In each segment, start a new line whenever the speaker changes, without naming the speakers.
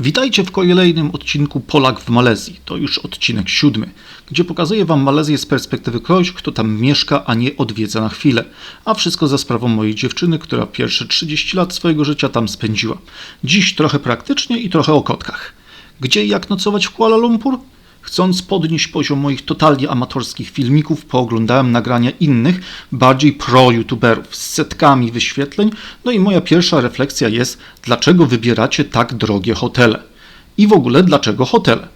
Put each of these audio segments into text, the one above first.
Witajcie w kolejnym odcinku Polak w Malezji. To już odcinek siódmy, gdzie pokazuję Wam Malezję z perspektywy kogoś, kto tam mieszka, a nie odwiedza na chwilę. A wszystko za sprawą mojej dziewczyny, która pierwsze 30 lat swojego życia tam spędziła. Dziś trochę praktycznie i trochę o kotkach. Gdzie i jak nocować w Kuala Lumpur? Chcąc podnieść poziom moich totalnie amatorskich filmików, pooglądałem nagrania innych, bardziej pro-youtuberów z setkami wyświetleń. No i moja pierwsza refleksja jest, dlaczego wybieracie tak drogie hotele? I w ogóle dlaczego hotele?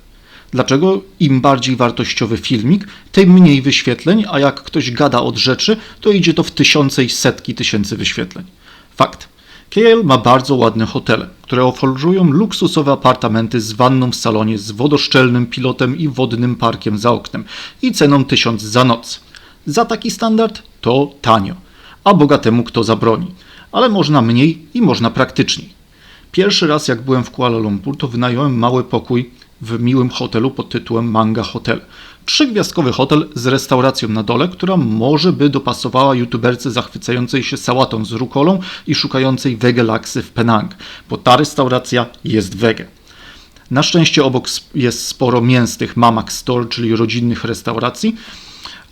Dlaczego im bardziej wartościowy filmik, tym mniej wyświetleń, a jak ktoś gada od rzeczy, to idzie to w tysiące i setki tysięcy wyświetleń. Fakt. KL ma bardzo ładne hotele, które oferują luksusowe apartamenty z wanną w salonie, z wodoszczelnym pilotem i wodnym parkiem za oknem i ceną 1000 za noc. Za taki standard to tanio, a bogatemu kto zabroni. Ale można mniej i można praktyczniej. Pierwszy raz jak byłem w Kuala Lumpur, to wynająłem mały pokój w miłym hotelu pod tytułem Manga Hotel. Trzygwiazdkowy hotel z restauracją na dole, która może by dopasowała youtuberce zachwycającej się sałatą z rukolą i szukającej wege laksy w Penang, bo ta restauracja jest wege. Na szczęście obok jest sporo mięsnych mamak store, czyli rodzinnych restauracji,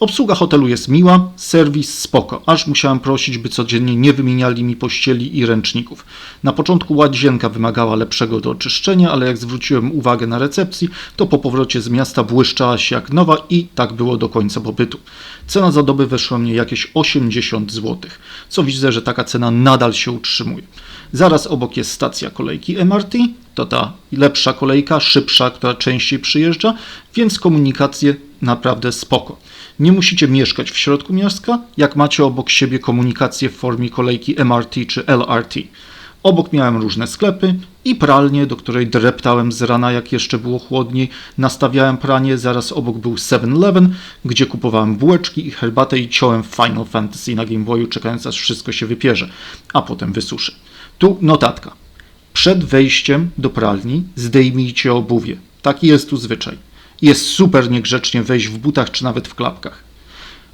Obsługa hotelu jest miła, serwis spoko, aż musiałem prosić, by codziennie nie wymieniali mi pościeli i ręczników. Na początku łazienka wymagała lepszego do oczyszczenia, ale jak zwróciłem uwagę na recepcji, to po powrocie z miasta błyszczała się jak nowa i tak było do końca pobytu. Cena za dobę weszła mnie jakieś 80 zł, co widzę, że taka cena nadal się utrzymuje. Zaraz obok jest stacja kolejki MRT, to ta lepsza kolejka, szybsza, która częściej przyjeżdża, więc komunikacje naprawdę spoko. Nie musicie mieszkać w środku miasta, jak macie obok siebie komunikację w formie kolejki MRT czy LRT. Obok miałem różne sklepy i pralnię, do której dreptałem z rana, jak jeszcze było chłodniej. Nastawiałem pranie, zaraz obok był 7-Eleven, gdzie kupowałem bułeczki i herbatę i ciąłem Final Fantasy na Game Boyu, czekając aż wszystko się wypierze, a potem wysuszy. Tu notatka. Przed wejściem do pralni zdejmijcie obuwie. Taki jest tu zwyczaj. Jest super niegrzecznie wejść w butach czy nawet w klapkach.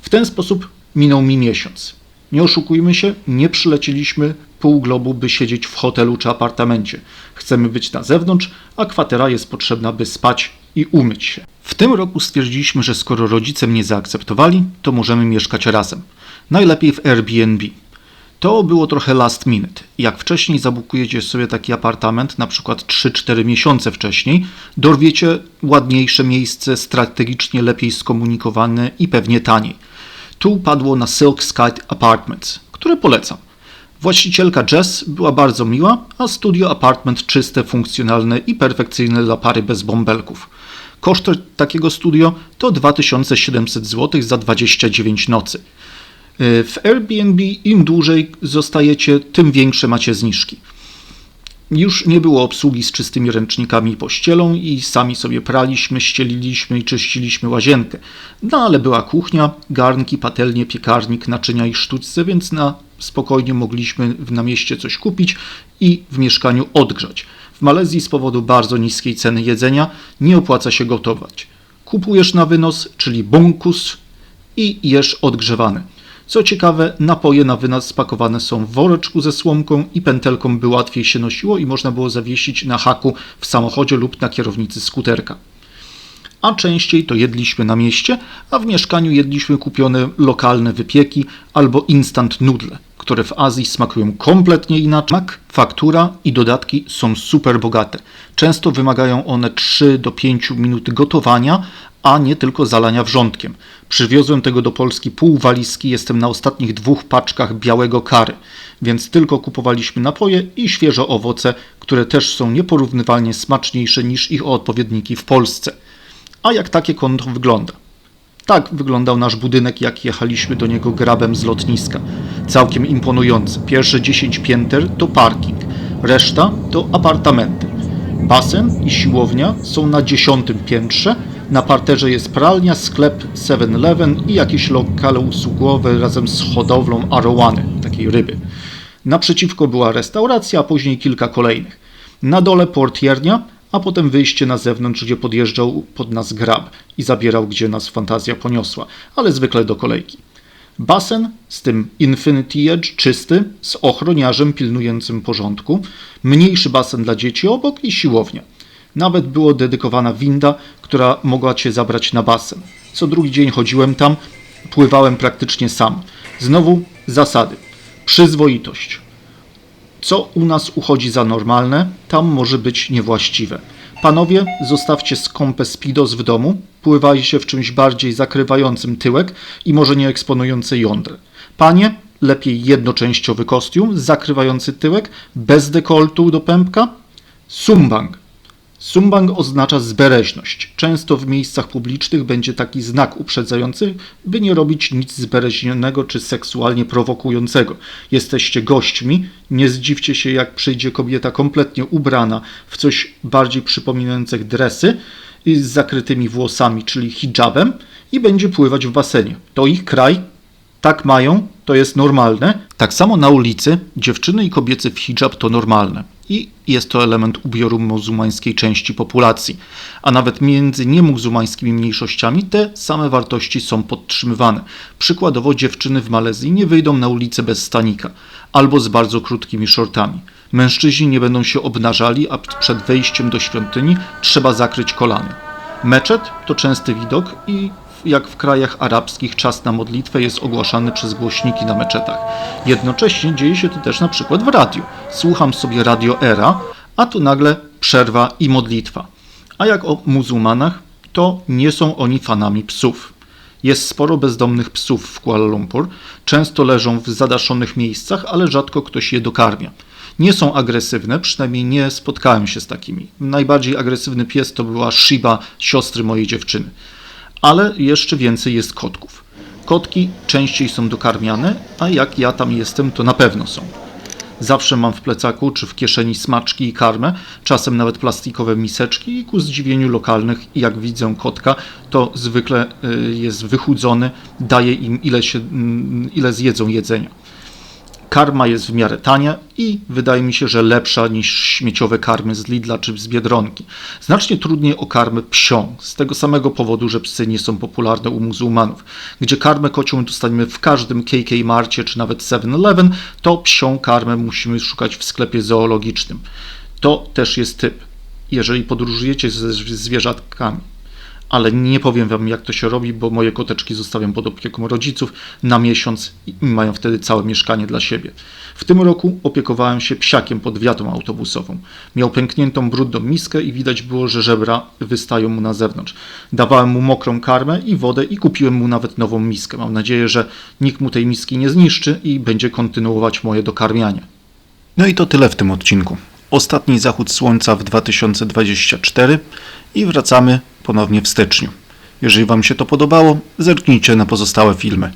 W ten sposób minął mi miesiąc. Nie oszukujmy się, nie przylecieliśmy pół globu, by siedzieć w hotelu czy apartamencie. Chcemy być na zewnątrz, a kwatera jest potrzebna, by spać i umyć się. W tym roku stwierdziliśmy, że skoro rodzice mnie zaakceptowali, to możemy mieszkać razem. Najlepiej w Airbnb. To było trochę last minute. Jak wcześniej zabukujecie sobie taki apartament, na przykład 3-4 miesiące wcześniej, dorwiecie ładniejsze miejsce, strategicznie lepiej skomunikowane i pewnie taniej. Tu padło na Silk Sky Apartments, które polecam. Właścicielka Jess była bardzo miła, a studio apartment czyste, funkcjonalne i perfekcyjne dla pary bez bąbelków. Koszt takiego studio to 2700 zł za 29 nocy. Y, w Airbnb im dłużej zostajecie, tym większe macie zniżki. Już nie było obsługi z czystymi ręcznikami i pościelą i sami sobie praliśmy, ścieliliśmy i czyściliśmy łazienkę. No ale była kuchnia, garnki, patelnie, piekarnik, naczynia i sztućce, więc na spokojnie mogliśmy na mieście coś kupić i w mieszkaniu odgrzać. W Malezji z powodu bardzo niskiej ceny jedzenia nie opłaca się gotować. Kupujesz na wynos, czyli bonkus i jesz odgrzewane. Co ciekawe, napoje na wynos spakowane są w woreczku ze słomką i pętelką, by łatwiej się nosiło i można było zawiesić na haku w samochodzie lub na kierownicy skuterka. A częściej to jedliśmy na mieście, a w mieszkaniu jedliśmy kupione lokalne wypieki albo instant nudle, które w Azji smakują kompletnie inaczej. Faktura i dodatki są super bogate. Często wymagają one 3 do 5 minut gotowania, a nie tylko zalania wrzątkiem. Przywiozłem tego do Polski pół walizki, jestem na ostatnich dwóch paczkach białego kary, więc tylko kupowaliśmy napoje i świeże owoce, które też są nieporównywalnie smaczniejsze niż ich odpowiedniki w Polsce. A jak takie konto wygląda? Tak wyglądał nasz budynek, jak jechaliśmy do niego grabem z lotniska. Całkiem imponujący. Pierwsze 10 pięter to parking, reszta to apartamenty. Basen i siłownia są na dziesiątym piętrze, na parterze jest pralnia, sklep 7-Eleven i jakieś lokale usługowe razem z hodowlą arowany, takiej ryby. Naprzeciwko była restauracja, a później kilka kolejnych. Na dole portiernia, a potem wyjście na zewnątrz, gdzie podjeżdżał pod nas grab i zabierał, gdzie nas fantazja poniosła, ale zwykle do kolejki. Basen z tym Infinity Edge czysty, z ochroniarzem pilnującym porządku, mniejszy basen dla dzieci obok i siłownia. Nawet było dedykowana winda, która mogła cię zabrać na basen. Co drugi dzień chodziłem tam, pływałem praktycznie sam. Znowu zasady. Przyzwoitość. Co u nas uchodzi za normalne, tam może być niewłaściwe. Panowie, zostawcie skąpę spidos w domu, pływajcie w czymś bardziej zakrywającym tyłek i może nie eksponujący jądrę. Panie, lepiej jednoczęściowy kostium zakrywający tyłek, bez dekoltu do pępka. Sumbang. Sumbang oznacza zbereźność. Często w miejscach publicznych będzie taki znak uprzedzający, by nie robić nic zbereźnionego czy seksualnie prowokującego. Jesteście gośćmi, nie zdziwcie się jak przyjdzie kobieta kompletnie ubrana w coś bardziej przypominających dresy z zakrytymi włosami, czyli hijabem i będzie pływać w basenie. To ich kraj, tak mają, to jest normalne. Tak samo na ulicy dziewczyny i kobiety w hijab to normalne. I jest to element ubioru muzułmańskiej części populacji. A nawet między niemuzułmańskimi mniejszościami te same wartości są podtrzymywane. Przykładowo dziewczyny w Malezji nie wyjdą na ulicę bez stanika albo z bardzo krótkimi shortami. Mężczyźni nie będą się obnażali, a przed wejściem do świątyni trzeba zakryć kolany. Meczet to częsty widok i jak w krajach arabskich czas na modlitwę jest ogłaszany przez głośniki na meczetach. Jednocześnie dzieje się to też na przykład w radiu. Słucham sobie Radio Era, a tu nagle przerwa i modlitwa. A jak o muzułmanach, to nie są oni fanami psów. Jest sporo bezdomnych psów w Kuala Lumpur, często leżą w zadaszonych miejscach, ale rzadko ktoś je dokarmia. Nie są agresywne, przynajmniej nie spotkałem się z takimi. Najbardziej agresywny pies to była Shiba, siostry mojej dziewczyny ale jeszcze więcej jest kotków. Kotki częściej są dokarmiane, a jak ja tam jestem, to na pewno są. Zawsze mam w plecaku czy w kieszeni smaczki i karmę, czasem nawet plastikowe miseczki i ku zdziwieniu lokalnych, jak widzę kotka, to zwykle y, jest wychudzony, daje im ile, się, mm, ile zjedzą jedzenia. Karma jest w miarę tania i wydaje mi się, że lepsza niż śmieciowe karmy z Lidla czy z Biedronki. Znacznie trudniej o karmę psią, z tego samego powodu, że psy nie są popularne u muzułmanów. Gdzie karmę kocią dostaniemy w każdym KK Marcie czy nawet 7-Eleven, to psią karmę musimy szukać w sklepie zoologicznym. To też jest typ. Jeżeli podróżujecie ze zwierzatkami, ale nie powiem wam jak to się robi, bo moje koteczki zostawiam pod opieką rodziców na miesiąc i mają wtedy całe mieszkanie dla siebie. W tym roku opiekowałem się psiakiem pod wiatą autobusową. Miał pękniętą brudną miskę i widać było, że żebra wystają mu na zewnątrz. Dawałem mu mokrą karmę i wodę i kupiłem mu nawet nową miskę. Mam nadzieję, że nikt mu tej miski nie zniszczy i będzie kontynuować moje dokarmianie. No i to tyle w tym odcinku. Ostatni zachód słońca w 2024 i wracamy ponownie w styczniu. Jeżeli Wam się to podobało, zerknijcie na pozostałe filmy.